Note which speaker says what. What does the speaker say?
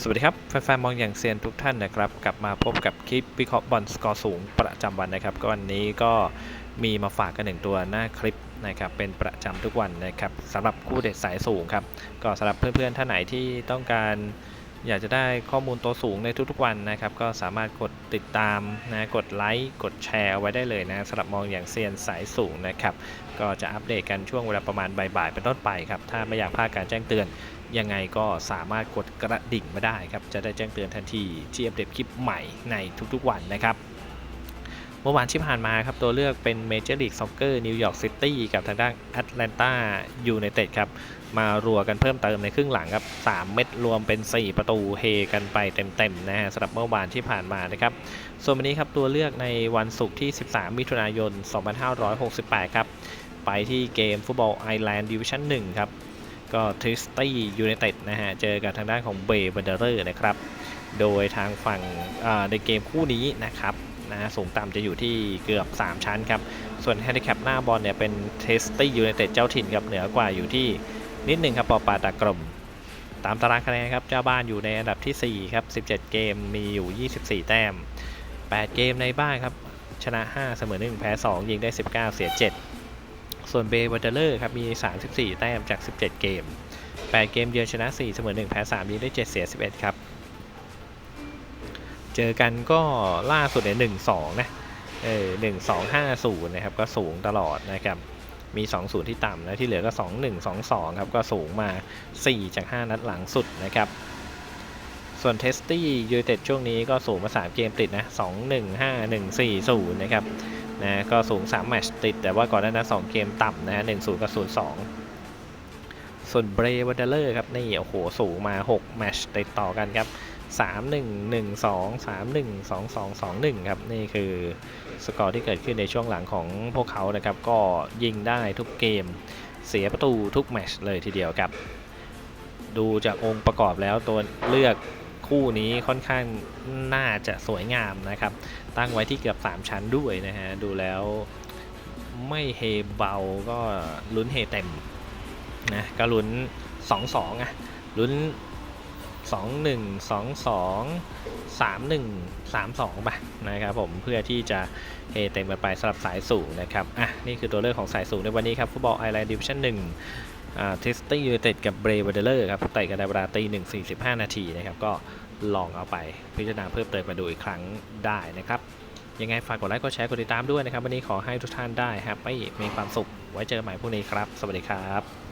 Speaker 1: สวัสดีครับ แฟนๆมองอย่างเซียนทุกท่านนะครับ กลับมาพบกับคลิปวิเคราะห์บอลสกอร์สูงประจำวันนะครับ ก็วันนี้ก็มีมาฝากกันหนึ่งตัวหน้าคลิปนะครับ เป็นประจำทุกวันนะครับสำหรับคู่เด็ดสายสูงครับ ก็สำหรับเพื่อนๆท่านไหนที่ต้องการอยากจะได้ข้อมูลตัวสูงในทุกๆวันนะครับ ก็สามารถกดติดตามนะกดไลค์กดแชร์ไว้ได้เลยนะสำหรับมองอย่างเซียนสายสูงนะครับ ก็จะอัปเดตกันช่วงเวลาประมาณบ่ายๆเป็นต้นไปครับ ถ้าไม่อยากพลาดการแจ้งเตือนยังไงก็สามารถกดกระดิ่งมาได้ครับ จะได้แจ้งเตือนทันทีที่อัปเดตคลิปใหม่ในทุกๆวันนะครับเมื่อวานที่ผ่านมาครับตัวเลือกเป็นเมเจอร์ลีกซ็อกเกอร์นิวยอร์กซิตี้กับทางด้านแอตแลนตายูไนเต็ดครับ มารัวกันเพิ่มเติมในครึ่งหลังครับ 3 เม็ดรวมเป็น 4 ประตูเฮกันไปเต็มๆนะฮะสำหรับเมื่อวานที่ผ่านมานะครับ ส่วนวันนี้ครับตัวเลือกในวันศุกร์ที่ 13 มิถุนายน 2568 ครับ ไปที่เกมฟุตบอลไอร์แลนด์ดิวิชั่น1ครับ ก็ทริสตี้ยูไนเต็ดนะฮะ เจอกับทางด้านของเบย์เบนเดอร์นะครับ โดยทางฝั่งในเกมคู่นี้นะครับนะสูงต่ำจะอยู่ที่เกือบ 3 ชั้นครับ ส่วนแฮนดิแคปหน้าบอลเนี่ยเป็นเทสตี้ยูไนเต็ดเจ้าถิ่นครับเหนือกว่าอยู่ที่นิดหนึ่งครับปอปาตากรมตามตารางคะแนนครับเจ้าบ้านอยู่ในอันดับทีสี่ 4 ครับ 17 เกมมีอยู่ 24 แต้ม 8 เกมในบ้านครับ ชนะ 5 เสมอ 1 แพ้ 2 ยิงได้ 19 เสีย 7 ส่วนเบย์วัตเตอร์ครับมี 34 แต้มจาก 17 เกม 8 เกมเยือนชนะ 4 เสมอ 1 แพ้ 3 ยิงได้ 7 เสีย 11 ครับ เจอกันก็ล่าสุดเนี่ย1-2 นะเออ1-2-5-0 นะครับ ก็สูงตลอดนะครับ มี 2-0 ที่ต่ำนะที่เหลือก็ 2-1 2-2 ครับ ก็สูงมา 4 จาก 5 นัดหลังสุดนะครับส่วนเทสตี้ยูเต็ดช่วงนี้ก็สูงมา 3 เกมติดนะ 2-1 5-1 4-0 นะครับ นะก็สูง3แมตช์ติด แต่ว่าก่อนหน้านั้น2เกมต่ำนะฮะ1-0กับ0-2ส่วนเบรวัตเลอร์ครับนี่โอ้โหสูงมา6แมตช์ติดต่อกันครับ 3 1 1 2 3 1 2 2 2 1ครับนี่คือสกอร์ที่เกิดขึ้นในช่วงหลังของพวกเขานะครับ ก็ยิงได้ทุกเกมเสียประตูทุกแมตช์เลยทีเดียวครับ ดูจากองค์ประกอบแล้วตัวเลือก คู่นี้ค่อนข้างน่าจะสวยงามนะครับ ตั้งไว้ที่เกือบ 3 ชั้นด้วยนะฮะ ดูแล้วไม่เฮเบาก็ลุ้นเฮเต็มนะก็ลุ้น 2-2อะลุ้น 2-1 2-2 3-1 3-2ไปนะครับผมเพื่อที่จะเฮเต็มไปสำหรับสายสูงนะครับอะนี่คือตัวเลือกของสายสูงในวันนี้ครับฟุตบอลไอแลนด์ดิวิชั่น1อ่า เทสตี้ยูไนเต็ดกับเบรเวเดเลอร์ครับเตะกันในเวลาตีหนึ่งสี่สิบห้านาทีนะครับ ก็ลองเอาไปพิจารณาเพิ่มเติมมาดูอีกครั้งได้นะครับ ยังไงฝากกดไลค์กดแชร์กดติดตามด้วยนะครับ วันนี้ขอให้ทุกท่านได้แฮปปี้มีความสุข ไว้เจอกันใหม่พรุ่งนี้ครับ สวัสดีครับ